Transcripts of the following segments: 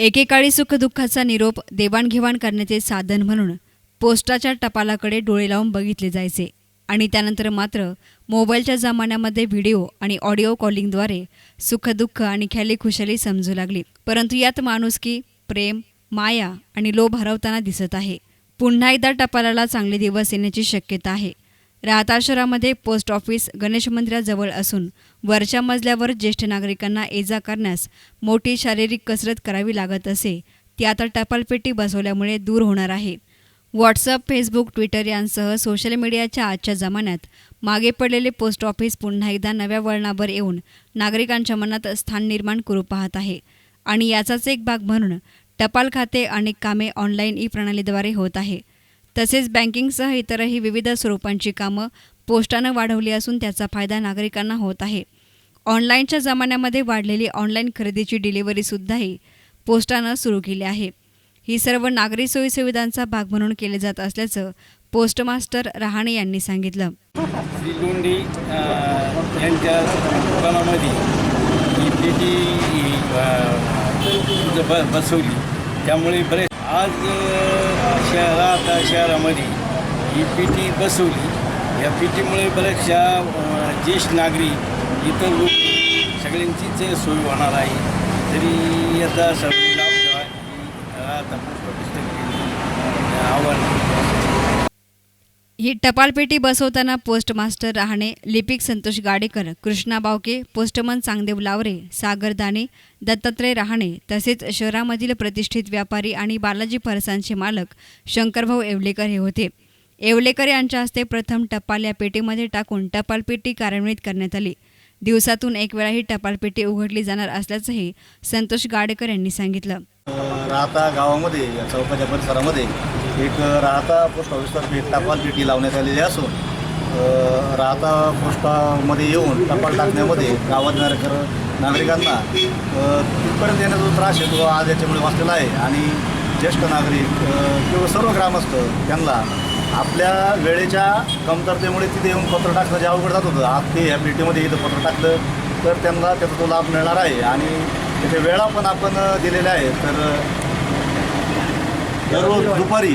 एकेकाळी सुखदुःखाचा निरोप देवाणघेवाण करण्याचे साधन म्हणून पोस्टाच्या टपालाकडे डोळे लावून बघितले जायचे. आणि त्यानंतर मात्र मोबाईलच्या जमान्यामध्ये व्हिडिओ आणि ऑडिओ कॉलिंगद्वारे सुखदुःख आणि ख्याली खुशाली समजू लागली. परंतु यात माणुसकी प्रेम माया आणि लोभ हरवताना दिसत आहे. पुन्हा एकदा टपालाला चांगले दिवस येण्याची शक्यता आहे. राहता शहरामध्ये पोस्ट ऑफिस गणेश मंदिराजवळ असून वरच्या मजल्यावर ज्येष्ठ नागरिकांना ये जा करण्यास मोठी शारीरिक कसरत करावी लागत असे. ती आता टपालपेटी बसवल्यामुळे दूर होणार आहे. व्हॉट्सअप फेसबुक ट्विटर यांसह सोशल मीडियाच्या आजच्या जमान्यात मागे पडलेले पोस्ट ऑफिस पुन्हा एकदा नव्या वळणावर येऊन नागरिकांच्या मनात स्थान निर्माण करू पाहत आहे. आणि याचाच एक भाग म्हणून टपाल खाते अनेक कामे ऑनलाईन ई प्रणालीद्वारे होत आहे. तसेच बँकिंगसह इतरही विविध स्वरूपांची कामं पोस्टानं वाढवली असून त्याचा फायदा नागरिकांना होत आहे. ऑनलाईनच्या जमान्यामध्ये वाढलेली ऑनलाईन खरेदीची डिलिव्हरीसुद्धाही पोस्टानं सुरू केली आहे. ही सर्व नागरी सोयीसुविधांचा भाग म्हणून केले जात असल्याचं पोस्टमास्टर रहाणे यांनी सांगितलं. श्री लोंढे यांच्या दुकानामध्ये ही पेटी बसवली. त्यामुळे बरेच आज शहरात शहरामध्ये ही पेटी बसवली. या पेटीमुळे बऱ्याचशा ज्येष्ठ नागरिक इतर लोक सगळ्यांचीच सोय होणार आहे. तरी याचा सर्व लाभ घ्यावा ही आव्हान. ही टपालपेटी बसवताना पोस्टमास्टर रहाणे लिपिक संतोष गाडेकर कृष्णा बावके पोस्टमन चांगदेव लावरे सागर दाने दत्तात्रय राहणे तसेच शहरामधील प्रतिष्ठित व्यापारी आणि बालाजी फरसांचे मालक शंकरभाऊ येवलेकर हे होते. येवलेकर यांच्या हस्ते प्रथम टपाल या पेटीमध्ये टाकून टपालपेटी कार्यान्वित करण्यात आली. दिवसातून एक वेळा ही टपालपेटी उघडली जाणार असल्याचंही संतोष गाडेकर यांनी सांगितलं. राहता गावामध्ये चौकाच्या परिसरामध्ये एक राहता पोस्ट ऑफिसतर्फे एक टपाल पेटी लावण्यात आलेली असून राहता पोस्टामध्ये येऊन टपाल टाकण्यामध्ये गावात नागरिक नागरिकांना तिथपर्यंत येण्याचा जो त्रास येतो आज याच्यामुळे वाचलेला आहे. आणि ज्येष्ठ नागरिक किंवा सर्व ग्रामस्थ त्यांना आपल्या वेळेच्या कमतरतेमुळे तिथे येऊन पत्र टाकणं जे अवघड जात होतं आज ते ह्या पेटीमध्ये इथं पत्र टाकलं तर त्यांना त्याचा तो लाभ मिळणार आहे. आणि तिथे वेळा पण आपण दिलेल्या आहेत. तर दररोज दुपारी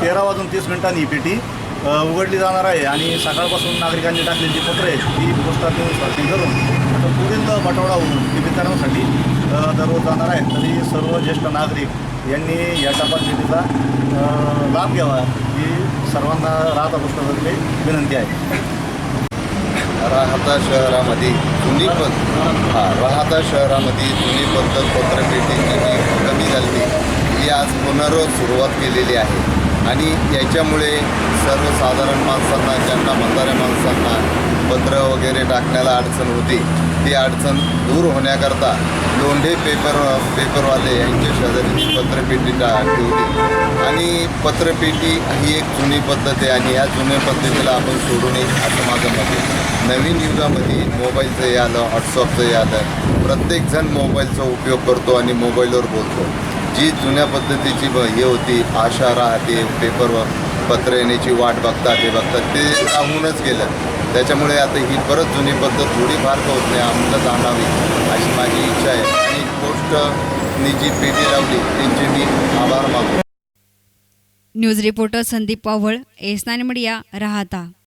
तेरा वाजून तीस मिनिटांनी ही पेटी उघडली जाणार आहे आणि सकाळपासून नागरिकांनी टाकलेली जी पत्र आहेत ती पोस्टात नेऊन सॉर्टिंग करून आता पुढील बटवडा होऊन ती वितरणासाठी दररोज जाणार आहेत तरी सर्व ज्येष्ठ नागरिक यांनी या टपाल पेटीचा अ, लाभ घ्यावा ही सर्वांना राहता पुस्तकातली विनंती आहे. राहता शहरामध्ये जुनी पद हा राहता शहरामध्ये जुनी पद्धत पत्रपेटीची जी कमी झाली ही आज पुनर्व सुरुवात केलेली आहे. आणि याच्यामुळे सर्वसाधारण माणसांना ज्यांना म्हाताऱ्या माणसांना पत्र वगैरे टाकण्याला अडचण होती ती अडचण दूर होण्याकरता लोंढे पेपर पेपरवाले यांच्या शेजारी पत्रपेटी टा ठेवली आणि पत्रपेटी ही एक जुनी पद्धत आहे आणि या जुन्या पद्धतीला आपण सोडू नये असं माझं मत आहे. नवीन युगामध्ये मोबाईलचं हे आलं व्हॉट्सअपचं हे आलं प्रत्येकजण मोबाईलचा उपयोग करतो आणि मोबाईलवर बोलतो. जी जुन्या पद्धतीची हे होती आशा राहते पेपरवर पत्र येण्याची वाट बघतात हे बघतात ते राहूनच गेलं. त्याच्यामुळे आता ही परत जुनी पद्धत थोडीफार का होत नाही आम्हाला जाणावी अशी माझी इच्छा आहे. आणि गोष्टनी जी पेटी लावली त्यांचे मी आभार मानतो. News reporter Sandeep Paval S nine media Rahata.